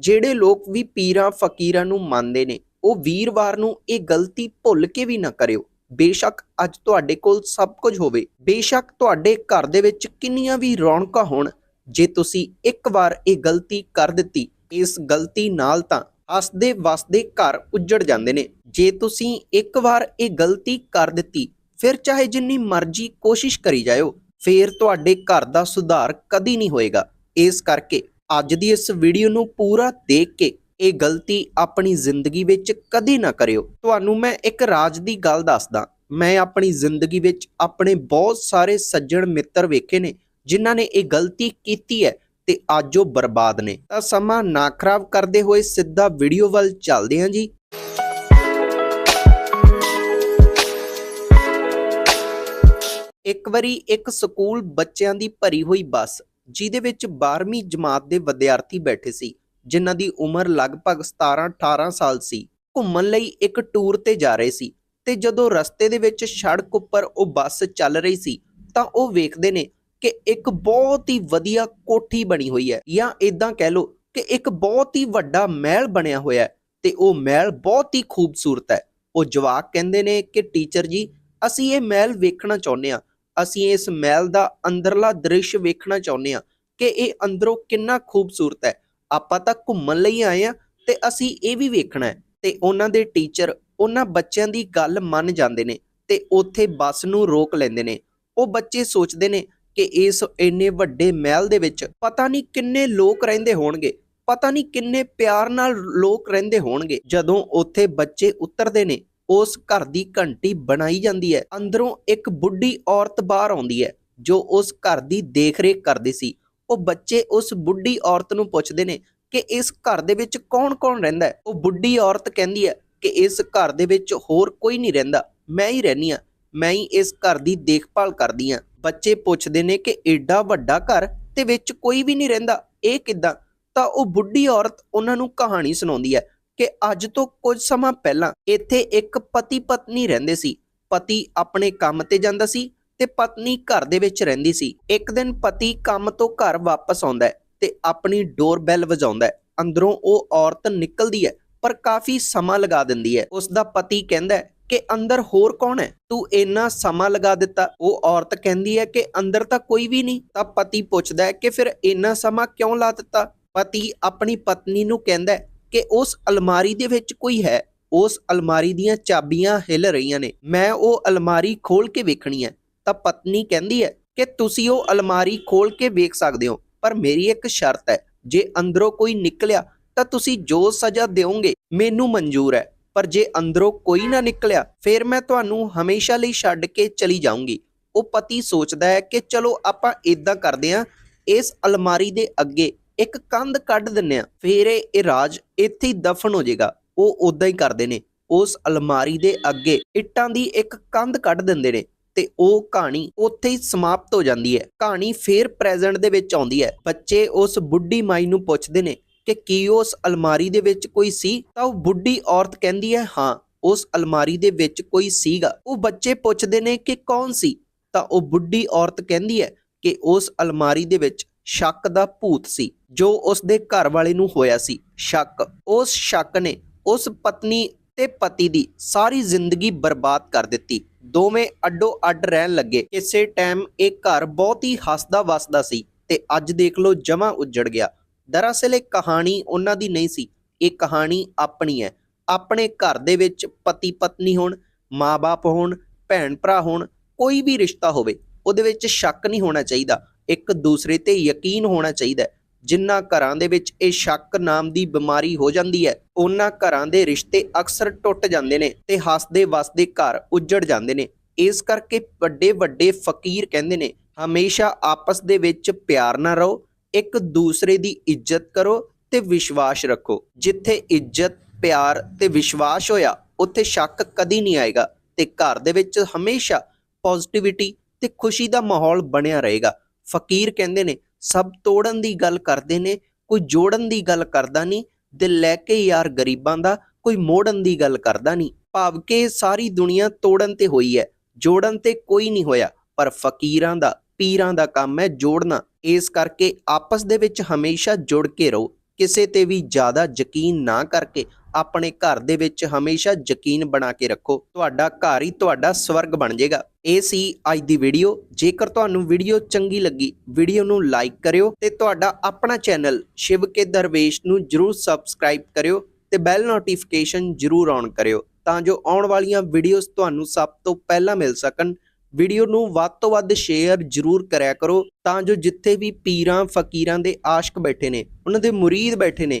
ਜਿਹੜੇ ਲੋਕ ਵੀ ਪੀਰਾਂ, ਫਕੀਰਾਂ ਨੂੰ ਮੰਨਦੇ ਨੇ, ਉਹ ਵੀਰਵਾਰ ਨੂੰ ਇਹ ਗਲਤੀ ਭੁੱਲ ਕੇ ਵੀ ਨਾ ਕਰਿਓ। ਬੇਸ਼ੱਕ ਅੱਜ ਤੁਹਾਡੇ ਕੋਲ ਸਭ ਕੁਝ ਹੋਵੇ। ਬੇਸ਼ੱਕ ਤੁਹਾਡੇ ਘਰ ਦੇ ਵਿੱਚ ਕਿੰਨੀਆਂ ਵੀ ਰੌਣਕਾਂ ਹੋਣ, ਜੇ ਤੁਸੀਂ ਇੱਕ ਵਾਰ ਇਹ ਗਲਤੀ ਕਰ ਦਿੱਤੀ, ਇਸ ਗਲਤੀ ਨਾਲ ਤਾਂ ਹੱਸਦੇ ਵਸਦੇ ਘਰ ਉੱਜੜ ਜਾਂਦੇ ਨੇ। ਜੇ ਤੁਸੀਂ ਇੱਕ ਵਾਰ ਇਹ ਗਲਤੀ ਕਰ ਦਿੱਤੀ, ਫਿਰ ਚਾਹੇ ਜਿੰਨੀ ਮਰਜ਼ੀ ਕੋਸ਼ਿਸ਼ ਕਰੀ ਜਾਇਓ, ਫੇਰ ਤੁਹਾਡੇ ਘਰ ਦਾ ਸੁਧਾਰ ਕਦੀ ਨਹੀਂ ਹੋਏਗਾ। ਇਸ ਕਰਕੇ ਅੱਜ ਦੀ ਇਸ ਵੀਡੀਓ ਨੂੰ ਪੂਰਾ ਦੇਖ ਕੇ ਇਹ ਗਲਤੀ ਆਪਣੀ ਜ਼ਿੰਦਗੀ ਵਿੱਚ ਕਦੇ ਨਾ ਕਰਿਓ। ਤੁਹਾਨੂੰ ਮੈਂ ਇੱਕ ਰਾਜ ਦੀ ਗੱਲ ਦੱਸਦਾ। ਮੈਂ ਆਪਣੀ ਜ਼ਿੰਦਗੀ ਵਿੱਚ ਆਪਣੇ ਬਹੁਤ ਸਾਰੇ ਸੱਜਣ ਮਿੱਤਰ ਵੇਖੇ ਨੇ, ਜਿਨ੍ਹਾਂ ਨੇ ਇਹ ਗਲਤੀ ਕੀਤੀ ਹੈ ਤੇ ਅੱਜ ਉਹ ਬਰਬਾਦ ਨੇ। ਤਾਂ ਸਮਾਂ ਨਾ ਖਰਾਬ ਕਰਦੇ ਹੋਏ ਸਿੱਧਾ ਵੀਡੀਓ ਵੱਲ ਚੱਲਦੇ ਹਾਂ ਜੀ। ਇੱਕ ਵਾਰੀ ਇੱਕ ਸਕੂਲ ਬੱਚਿਆਂ ਦੀ ਭਰੀ ਹੋਈ ਬੱਸ ਜਿਹਦੇ ਵਿੱਚ 12ਵੀਂ ਜਮਾਤ ਦੇ ਵਿਦਿਆਰਥੀ ਬੈਠੇ ਸੀ, ਜਿਨ੍ਹਾਂ ਦੀ ਉਮਰ ਲਗਭਗ 17-18 ਸਾਲ ਸੀ। ਘੁੰਮਣ ਲਈ ਇੱਕ ਟੂਰ ਤੇ ਜਾ ਰਹੇ ਸੀ ਤੇ ਜਦੋਂ ਰਸਤੇ ਦੇ ਵਿੱਚ ਸੜਕ ਉੱਪਰ ਉਹ ਬੱਸ ਚੱਲ ਰਹੀ ਸੀ, ਤਾਂ ਉਹ ਵੇਖਦੇ ਨੇ ਕਿ ਇੱਕ ਬਹੁਤ ਹੀ ਵਧੀਆ ਕੋਠੀ ਬਣੀ ਹੋਈ ਹੈ ਜਾਂ ਇਦਾਂ ਕਹਿ ਲਓ ਕਿ ਇੱਕ ਬਹੁਤ ਹੀ ਵੱਡਾ ਮਹਿਲ ਬਣਿਆ ਹੋਇਆ ਹੈ ਤੇ ਉਹ ਮਹਿਲ ਬਹੁਤ ਹੀ ਖੂਬਸੂਰਤ ਹੈ। ਉਹ ਜਵਾਕ ਕਹਿੰਦੇ ਨੇ ਕਿ, ਟੀਚਰ ਜੀ, ਅਸੀਂ ਇਹ ਮਹਿਲ ਵੇਖਣਾ ਚਾਹੁੰਦੇ ਹਾਂ ਅਸੀਂ ਇਸ ਮਹਿਲ ਦਾ ਅੰਦਰਲਾ ਦ੍ਰਿਸ਼ ਵੇਖਣਾ ਚਾਹੁੰਦੇ ਹਾਂ ਕਿ ਇਹ ਅੰਦਰੋਂ ਕਿੰਨਾ ਖੂਬਸੂਰਤ ਹੈ। ਆਪਾਂ ਤਾਂ ਘੁੰਮਣ ਲਈ ਆਏ ਆ ਤੇ ਅਸੀਂ ਇਹ ਵੀ ਵੇਖਣਾ ਹੈ ਤੇ ਉਹਨਾਂ ਦੇ ਟੀਚਰ ਉਹਨਾਂ ਬੱਚਿਆਂ ਦੀ ਗੱਲ ਮੰਨ ਜਾਂਦੇ ਨੇ ਤੇ ਉੱਥੇ ਬੱਸ ਨੂੰ ਰੋਕ ਲੈਂਦੇ ਨੇ। ਉਹ ਬੱਚੇ ਸੋਚਦੇ ਨੇ ਕਿ ਇਸ ਇੰਨੇ ਵੱਡੇ ਮਹਿਲ ਦੇ ਵਿੱਚ ਪਤਾ ਨਹੀਂ ਕਿੰਨੇ ਲੋਕ ਰਹਿੰਦੇ ਹੋਣਗੇ, ਪਤਾ ਨਹੀਂ ਕਿੰਨੇ ਪਿਆਰ ਨਾਲ ਲੋਕ ਰਹਿੰਦੇ ਹੋਣਗੇ। ਜਦੋਂ ਉੱਥੇ ਬੱਚੇ ਉਤਰਦੇ ਨੇ ਉਸ ਘਰ ਦੀ ਘੰਟੀ ਬਣਾਈ ਜਾਂਦੀ ਹੈ। ਅੰਦਰੋਂ ਇੱਕ ਬੁੱਢੀ ਔਰਤ ਬਾਹਰ ਆਉਂਦੀ ਹੈ, ਜੋ ਉਸ ਘਰ ਦੀ ਦੇਖਰੇਖ ਕਰਦੀ ਸੀ। ਉਹ ਬੱਚੇ ਉਸ ਬੁੱਢੀ ਔਰਤ ਨੂੰ ਪੁੱਛਦੇ ਨੇ ਕਿ ਇਸ ਘਰ ਦੇ ਵਿੱਚ ਕੌਣ-ਕੌਣ ਰਹਿੰਦਾ ਹੈ? ਉਹ ਬੁੱਢੀ ਔਰਤ ਕਹਿੰਦੀ ਹੈ ਕਿ ਇਸ ਘਰ ਦੇ ਵਿੱਚ ਹੋਰ ਕੋਈ ਨਹੀਂ ਰਹਿੰਦਾ। ਮੈਂ ਹੀ ਰਹਿਨੀ ਆ ਮੈਂ ਹੀ ਇਸ ਘਰ ਦੀ ਦੇਖਭਾਲ ਕਰਦੀ ਆ ਬੱਚੇ ਪੁੱਛਦੇ ਨੇ ਕਿ ਏਡਾ ਵੱਡਾ ਘਰ ਤੇ ਵਿੱਚ ਕੋਈ ਵੀ ਨਹੀਂ ਰਹਿੰਦਾ, ਇਹ ਕਿੱਦਾਂ? ਤਾਂ ਉਹ ਬੁੱਢੀ ਔਰਤ ਉਹਨਾਂ ਨੂੰ ਕਹਾਣੀ ਸੁਣਾਉਂਦੀ ਹੈ। ਕਿ ਅੱਜ ਤੋਂ ਕੁਝ ਸਮਾਂ ਪਹਿਲਾਂ ਇੱਥੇ ਇੱਕ ਪਤੀ ਪਤਨੀ ਰਹਿੰਦੇ ਸੀ। ਪਤੀ ਆਪਣੇ ਕੰਮ ਤੇ ਜਾਂਦਾ ਸੀ ਤੇ ਪਤਨੀ ਘਰ ਦੇ ਵਿੱਚ ਰਹਿੰਦੀ ਸੀ। ਇੱਕ ਦਿਨ ਪਤੀ ਕੰਮ ਤੋਂ ਘਰ ਵਾਪਸ ਆਉਂਦਾ ਹੈ ਤੇ ਆਪਣੀ ਡੋਰ ਬੈਲ ਵਜਾਉਂਦਾ ਹੈ। ਅੰਦਰੋਂ ਉਹ ਔਰਤ ਨਿਕਲਦੀ ਹੈ, ਪਰ ਕਾਫੀ ਸਮਾਂ ਲਗਾ ਦਿੰਦੀ ਹੈ। ਉਸ ਦਾ ਪਤੀ ਕਹਿੰਦਾ ਹੈ ਕਿ ਅੰਦਰ ਹੋਰ ਕੌਣ ਹੈ? ਤੂੰ ਇੰਨਾ ਸਮਾਂ ਲਗਾ ਦਿੱਤਾ। ਉਹ ਔਰਤ ਕਹਿੰਦੀ ਹੈ ਕਿ ਅੰਦਰ ਤਾਂ ਕੋਈ ਵੀ ਨਹੀਂ, ਤਾਂ ਪਤੀ ਪੁੱਛਦਾ ਹੈ ਕਿ ਫਿਰ ਇੰਨਾ ਸਮਾਂ ਕਿਉਂ ਲਾ ਦਿੱਤਾ? ਪਤੀ ਆਪਣੀ ਪਤਨੀ ਨੂੰ ਕਹਿੰਦਾ ਹੈ ਕਿ ਉਸ ਅਲਮਾਰੀ ਦੇ ਵਿੱਚ ਕੋਈ ਹੈ। ਉਸ ਅਲਮਾਰੀ ਦੀਆਂ ਚਾਬੀਆਂ ਹਿੱਲ ਰਹੀਆਂ ਨੇ। ਮੈਂ ਉਹ ਅਲਮਾਰੀ ਖੋਲ ਕੇ ਵੇਖਣੀ ਹੈ। ਤਾਂ ਪਤਨੀ ਕਹਿੰਦੀ ਹੈ ਕਿ ਤੁਸੀਂ ਉਹ ਅਲਮਾਰੀ ਖੋਲ ਕੇ ਵੇਖ ਸਕਦੇ ਹੋ, ਪਰ ਮੇਰੀ ਇੱਕ ਸ਼ਰਤ ਹੈ। ਜੇ ਅੰਦਰੋਂ ਕੋਈ ਨਿਕਲਿਆ, ਤਾਂ ਤੁਸੀਂ ਜੋ ਸਜ਼ਾ ਦਿਓਗੇ, ਮੈਨੂੰ ਮਨਜ਼ੂਰ ਹੈ। ਪਰ ਜੇ ਅੰਦਰੋਂ ਕੋਈ ਨਾ ਨਿਕਲਿਆ, ਫਿਰ ਮੈਂ ਤੁਹਾਨੂੰ ਹਮੇਸ਼ਾ ਲਈ ਛੱਡ ਕੇ ਚਲੀ ਜਾਊਂਗੀ। ਉਹ ਪਤੀ ਸੋਚਦਾ ਹੈ ਕਿ ਚਲੋ ਆਪਾਂ ਇਦਾਂ ਕਰਦੇ ਹਾਂ, ਇਸ ਅਲਮਾਰੀ ਦੇ ਅੱਗੇ ਇੱਕ ਕੰਧ ਕੱਢ ਦਿੰਨੇ ਆ ਫਿਰ ਇਹ ਰਾਜ ਇੱਥੇ ਹੀ ਦਫਨ ਹੋ ਜਾਏਗਾ। ਉਹ ਉਦਾਂ ਹੀ ਕਰਦੇ ਨੇ। ਉਸ ਅਲਮਾਰੀ ਦੇ ਅੱਗੇ ਇੱਟਾਂ ਦੀ ਇੱਕ ਕੰਧ ਕੱਢ ਦਿੰਦੇ ਨੇ ਤੇ ਉਹ ਕਹਾਣੀ ਉੱਥੇ ਹੀ ਸਮਾਪਤ ਹੋ ਜਾਂਦੀ ਹੈ। ਕਹਾਣੀ ਫੇਰ ਪ੍ਰੈਜ਼ੈਂਟ ਦੇ ਵਿੱਚ ਆਉਂਦੀ ਹੈ। ਬੱਚੇ ਉਸ ਬੁੱਢੀ ਮਾਈ ਨੂੰ ਪੁੱਛਦੇ ਨੇ ਕਿ ਕੀ ਉਸ ਅਲਮਾਰੀ ਦੇ ਵਿੱਚ ਕੋਈ ਸੀ? ਤਾਂ ਉਹ ਬੁੱਢੀ ਔਰਤ ਕਹਿੰਦੀ ਹੈ, ਹਾਂ, ਉਸ ਅਲਮਾਰੀ ਦੇ ਵਿੱਚ ਕੋਈ ਸੀਗਾ। ਉਹ ਬੱਚੇ ਪੁੱਛਦੇ ਨੇ ਕਿ ਕੌਣ ਸੀ? ਤਾਂ ਉਹ ਬੁੱਢੀ ਔਰਤ ਕਹਿੰਦੀ ਹੈ ਕਿ ਉਸ ਅਲਮਾਰੀ ਦੇ ਵਿੱਚ ਸ਼ੱਕ ਦਾ ਭੂਤ ਸੀ, ਜੋ ਉਸ ਦੇ ਘਰ ਵਾਲੇ ਨੂੰ ਹੋਇਆ ਸੀ। ਸ਼ੱਕ, ਉਸ ਸ਼ੱਕ ਨੇ ਉਸ ਪਤਨੀ ਤੇ ਪਤੀ ਦੀ ਸਾਰੀ ਜ਼ਿੰਦਗੀ ਬਰਬਾਦ ਕਰ ਦਿੱਤੀ। ਦੋਵੇਂ ਅੱਡੋ ਅੱਡ ਰਹਿਣ ਲੱਗੇ। ਕਿਸੇ ਟਾਈਮ ਇਹ ਘਰ ਬਹੁਤ ਹੀ ਹੱਸਦਾ ਵਸਦਾ ਸੀ ਤੇ ਅੱਜ ਦੇਖ ਲਓ ਜਮਾ ਉੱਜੜ ਗਿਆ। ਦਰਅਸਲ ਇਹ ਕਹਾਣੀ ਉਹਨਾਂ ਦੀ ਨਹੀਂ ਸੀ। ਇਹ ਕਹਾਣੀ ਆਪਣੀ ਹੈ। ਆਪਣੇ ਘਰ ਦੇ ਵਿੱਚ ਪਤੀ ਪਤਨੀ ਹੋਣ ਮਾਪੇ ਹੋਣ ਭੈਣ ਭਰਾ ਹੋਣ, ਕੋਈ ਵੀ ਰਿਸ਼ਤਾ ਹੋਵੇ, ਉਹਦੇ ਵਿੱਚ ਸ਼ੱਕ ਨਹੀਂ ਹੋਣਾ ਚਾਹੀਦਾ। ਇੱਕ ਦੂਸਰੇ ਤੇ ਯਕੀਨ ਹੋਣਾ ਚਾਹੀਦਾ ਹੈ। ਜਿਨ੍ਹਾਂ ਘਰਾਂ ਦੇ ਵਿੱਚ ਇਹ ਸ਼ੱਕ ਨਾਮ ਦੀ ਬਿਮਾਰੀ ਹੋ ਜਾਂਦੀ ਹੈ, ਉਹਨਾਂ ਘਰਾਂ ਦੇ ਰਿਸ਼ਤੇ ਅਕਸਰ ਟੁੱਟ ਜਾਂਦੇ ਨੇ ਤੇ ਹੱਸਦੇ ਵਸਦੇ ਘਰ ਉੱਜੜ ਜਾਂਦੇ ਨੇ। ਇਸ ਕਰਕੇ ਵੱਡੇ ਵੱਡੇ ਫਕੀਰ ਕਹਿੰਦੇ ਨੇ, ਹਮੇਸ਼ਾ ਆਪਸ ਦੇ ਵਿੱਚ ਪਿਆਰ ਨਾਲ ਰਹੋ, ਇੱਕ ਦੂਸਰੇ ਦੀ ਇੱਜ਼ਤ ਕਰੋ ਤੇ ਵਿਸ਼ਵਾਸ ਰੱਖੋ। ਜਿੱਥੇ ਇੱਜ਼ਤ, ਪਿਆਰ ਤੇ ਵਿਸ਼ਵਾਸ ਹੋਇਆ, ਉੱਥੇ ਸ਼ੱਕ ਕਦੀ ਨਹੀਂ ਆਏਗਾ ਤੇ ਘਰ ਦੇ ਵਿੱਚ ਹਮੇਸ਼ਾ ਪੋਜ਼ਿਟਿਵਿਟੀ ਤੇ ਖੁਸ਼ੀ ਦਾ ਮਾਹੌਲ ਬਣਿਆ ਰਹੇਗਾ। ਫਕੀਰ ਕਹਿੰਦੇ ਨੇ, ਸਭ ਤੋੜਨ ਦੀ ਗੱਲ ਕਰਦੇ ਨੇ, ਕੋਈ ਜੋੜਨ ਦੀ ਗੱਲ ਕਰਦਾ ਨਹੀਂ, ਦਿਲ ਲੈ ਕੇ ਯਾਰ ਗਰੀਬਾਂ ਦਾ, ਕੋਈ ਮੋੜਨ ਦੀ ਗੱਲ ਕਰਦਾ ਨਹੀਂ। ਭਾਵ ਕਿ ਸਾਰੀ ਦੁਨੀਆ ਤੋੜਨ ਤੇ ਹੋਈ ਹੈ, ਜੋੜਨ ਤੇ ਕੋਈ ਨਹੀਂ ਹੋਇਆ, ਪਰ ਫਕੀਰਾਂ ਦਾ, ਪੀਰਾਂ ਦਾ ਕੰਮ ਹੈ ਜੋੜਨਾ। ਇਸ ਕਰਕੇ ਆਪਸ ਦੇ ਵਿੱਚ ਹਮੇਸ਼ਾ ਜੁੜ ਕੇ ਰਹੋ, ਕਿਸੇ ਤੇ ਵੀ ਜ਼ਿਆਦਾ ਯਕੀਨ ਨਾ ਕਰਕੇ ਆਪਣੇ ਘਰ ਦੇ ਵਿੱਚ ਹਮੇਸ਼ਾ ਯਕੀਨ ਬਣਾ ਕੇ ਰੱਖੋ। ਤੁਹਾਡਾ ਘਰ ਹੀ ਤੁਹਾਡਾ ਸਵਰਗ ਬਣ ਜਾਏਗਾ। ਇਹ ਸੀ ਅੱਜ ਦੀ ਵੀਡੀਓ। ਜੇਕਰ ਤੁਹਾਨੂੰ ਵੀਡੀਓ ਚੰਗੀ ਲੱਗੀ, ਵੀਡੀਓ ਨੂੰ ਲਾਈਕ ਕਰਿਓ ਤੇ ਤੁਹਾਡਾ ਆਪਣਾ ਚੈਨਲ ਸ਼ਿਵ ਕੇ ਦਰਵੇਸ਼ ਨੂੰ ਜਰੂਰ ਸਬਸਕ੍ਰਾਈਬ ਕਰਿਓ ਤੇ ਬੈਲ ਨੋਟੀਫਿਕੇਸ਼ਨ ਜਰੂਰ ਔਨ ਕਰਿਓ ਤਾਂ ਜੋ ਆਉਣ ਵਾਲੀਆਂ ਵੀਡੀਓਜ਼ ਤੁਹਾਨੂੰ ਸਭ ਤੋਂ ਪਹਿਲਾਂ ਮਿਲ ਸਕਣ। ਵੀਡੀਓ ਨੂੰ ਵੱਧ ਤੋਂ ਵੱਧ ਸ਼ੇਅਰ ਜਰੂਰ ਕਰਿਆ ਕਰੋ ਤਾਂ ਜੋ ਜਿੱਥੇ ਵੀ ਪੀਰਾਂ, ਫਕੀਰਾਂ ਦੇ ਆਸ਼ਕ ਬੈਠੇ ਨੇ, ਉਹਨਾਂ ਦੇ ਮੁਰੀਦ ਬੈਠੇ ਨੇ